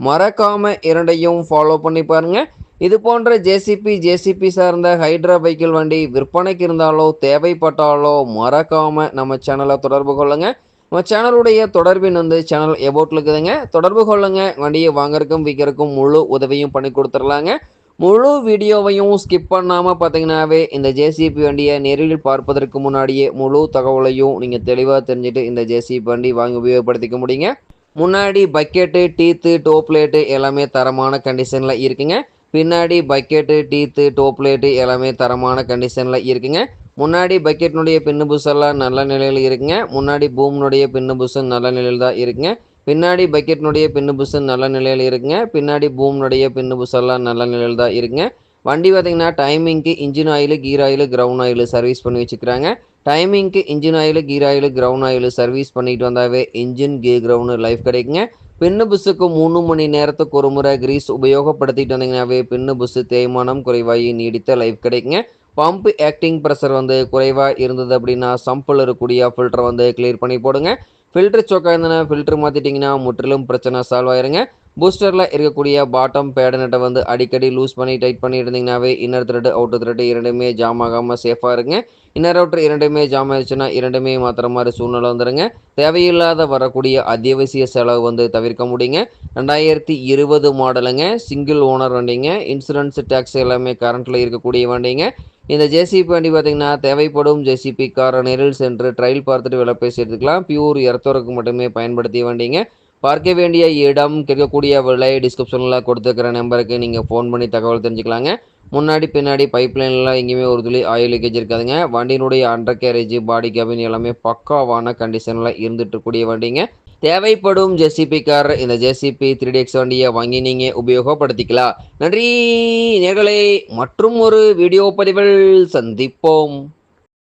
மறக்காமல் இரண்டையும் ஃபாலோ பண்ணி பாருங்கள் இது போன்ற ஜேசிபி ஜேசிபி சார்ந்த ஹைட்ரா பைக்கிள் வண்டி விற்பனைக்கு இருந்தாலோ தேவைப்பட்டாலோ மறக்காமல் நம்ம சேனலை தொடர்பு கொள்ளுங்கள் நம்ம சேனலுடைய தொடர்பின் வந்து சேனல் எபோட்டில் இருக்குதுங்க. தொடர்பு கொள்ளுங்கள் வண்டியை வாங்கறதுக்கும் விற்கிறக்கும் முழு உதவியும் பண்ணி கொடுத்துடலாங்க. முழு வீடியோவையும் ஸ்கிப் பண்ணாமல் பார்த்தீங்கன்னாவே இந்த ஜேசிபி வண்டியை நேரில் பார்ப்பதற்கு முன்னாடியே முழு தகவலையும் நீங்கள் தெளிவாக தெரிஞ்சுட்டு இந்த ஜேசிபி வண்டி வாங்கி உபயோகப்படுத்திக்க முடியுங்க. முன்னாடி பக்கெட்டு டீத்து டோப்லேட்டு எல்லாமே தரமான கண்டிஷனில் இருக்குங்க. பின்னாடி பக்கெட்டு டீத்து டோப்லேட்டு எல்லாமே தரமான கண்டிஷனில் இருக்குங்க. முன்னாடி பக்கெட்னுடைய பின்னு புஷெல்லாம் நல்ல நிலையில் இருக்குங்க. முன்னாடி பூம்னுடைய பின்னு புஷும் நல்ல நிலையில் தான் இருக்குங்க. பின்னாடி பக்கெட்னுடைய பின்னு புஷு நல்ல நிலையில் இருக்குங்க. பின்னாடி பூம்னுடைய பின்னு புஷெல்லாம் நல்ல நிலையில் தான் இருக்குங்க. வண்டி பார்த்திங்கன்னா டைமிங்க்கு engine oil gear oil ground oil service பண்ணி வச்சுக்கிறாங்க. டைமிங்க்கு engine oil gear oil ground oil service பண்ணிட்டு வந்தாவே இன்ஜின் கீர் கிரவுண்டு லைஃப் கிடைக்குங்க. பின்னு புஸ்ஸுக்கு மூணு மணி நேரத்துக்கு ஒரு முறை கிரீஸ் உபயோகப்படுத்திட்டு வந்தீங்கன்னாவே பின்னு புஸ்ஸு தேய்மானம் குறைவாகி நீடித்த லைஃப் கிடைக்குங்க. பம்ப் ஆக்டிங் ப்ரெஷர் வந்து குறைவாக இருந்தது அப்படின்னா சம்பில் இருக்கக்கூடிய ஃபில்டரை வந்து கிளியர் பண்ணி போடுங்க. ஃபில்டர் சோக்கா இருந்தனா ஃபில்டர் மாற்றிட்டிங்கன்னா முற்றிலும் பிரச்சனை சால்வ் ஆயிருங்க. பூஸ்டரில் இருக்கக்கூடிய பாட்டம் பேடு நட்டை வந்து அடிக்கடி லூஸ் பண்ணி டைட் பண்ணி இருந்தீங்கன்னாவே இன்னர் த்ரெட் அவுட்டர் த்ரெட் இரண்டுமே ஜாம் ஆகாமல் சேஃபாக இருங்க. இன்னர் அவுட்டர் இரண்டுமே ஜாம் ஆயிடுச்சுன்னா இரண்டுமே மாத்திர மாதிரி சூழ்நிலை வந்துடுங்க தேவையில்லாத வரக்கூடிய அத்தியாவசிய செலவு வந்து தவிர்க்க முடியுங்க. ரெண்டாயிரத்தி இருபது மாடலுங்க. சிங்கிள் ஓனர் வண்டிங்க. இன்சூரன்ஸ் டேக்ஸ் எல்லாமே கரண்ட்டில் இருக்கக்கூடிய வண்டிங்க. இந்த ஜேசிபி வண்டி பார்த்தீங்கன்னா தேவைப்படும் ஜேசிபி காரை நேரில் சென்று ட்ரையல் பார்த்துட்டு விலை பேசி எடுத்துக்கலாம் பியூர் இரத்தோருக்கு மட்டுமே பயன்படுத்திய வண்டிங்க. பார்க்க வேண்டிய இடம் கேட்கக்கூடிய விலை டிஸ்கிரிப்ஷனில் கொடுத்துருக்கிற நம்பருக்கு நீங்கள் ஃபோன் பண்ணி தகவல் தெரிஞ்சுக்கலாங்க. முன்னாடி பின்னாடி பைப் லைன்லாம் எங்கேயுமே ஒரு துளி ஆயில் லீக்கேஜ் இருக்காதுங்க. வண்டியினுடைய அண்டர் கேரேஜ் பாடி கேபின் எல்லாமே பக்காவான கண்டிஷனில் இருந்துட்டு இருக்கக்கூடிய வண்டிங்க. தேவைப்படும் ஜேசிபி கார் இந்த ஜேசிபி த்ரீ எக்ஸ் வண்டியை வாங்கி நீங்கள் உபயோகப்படுத்திக்கலாம். நன்றி நேர்களை மற்றும் ஒரு வீடியோ பதிவில் சந்திப்போம்.